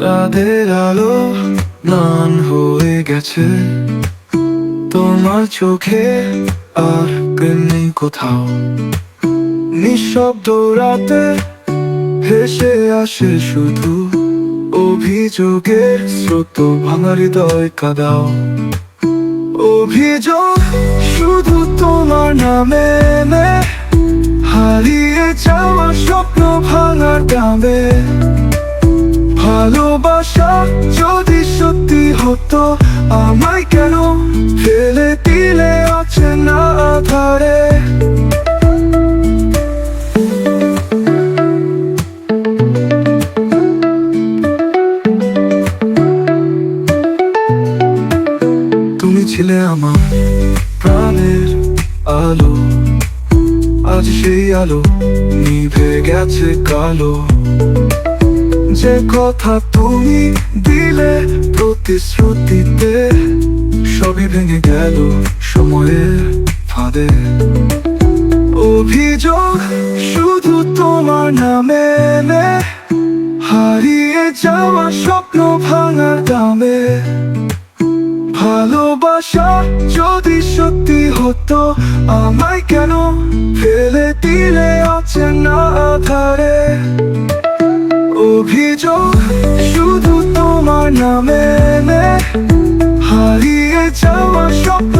অপমান হয়ে গেছে। তোমার চোখে আর নেই কোথাও। নিঃশব্দ রাতে ভেসে আসে শুধু অভিযোগের স্রোত ভাঙা হৃদয় কাদাও। অভিযোগ শুধু তোমার নামে ভালোবাসা যদি সত্যি হতো, আমায় কেন ফেলে দিলে আছে না আধারে? তুমি ছিলে আমার প্রাণের আলো, আজ সেই আলো নিভে গেছে কালো। যে কথা তুমি দিলে প্রতিশ্রুতিতে, সবই ভেঙে গেল সময়ের ফাঁদে। অভিযোগ শুধু তোমার নামে নে হারিয়ে যাওয়া স্বপ্ন ভাঙার দামে। ভালোবাসা যদি সত্যি হতো, আমায় কেন ফেলে দিলে অচেনা আধারে? নামে হারিয়ে যাওয়া স্বপ্ন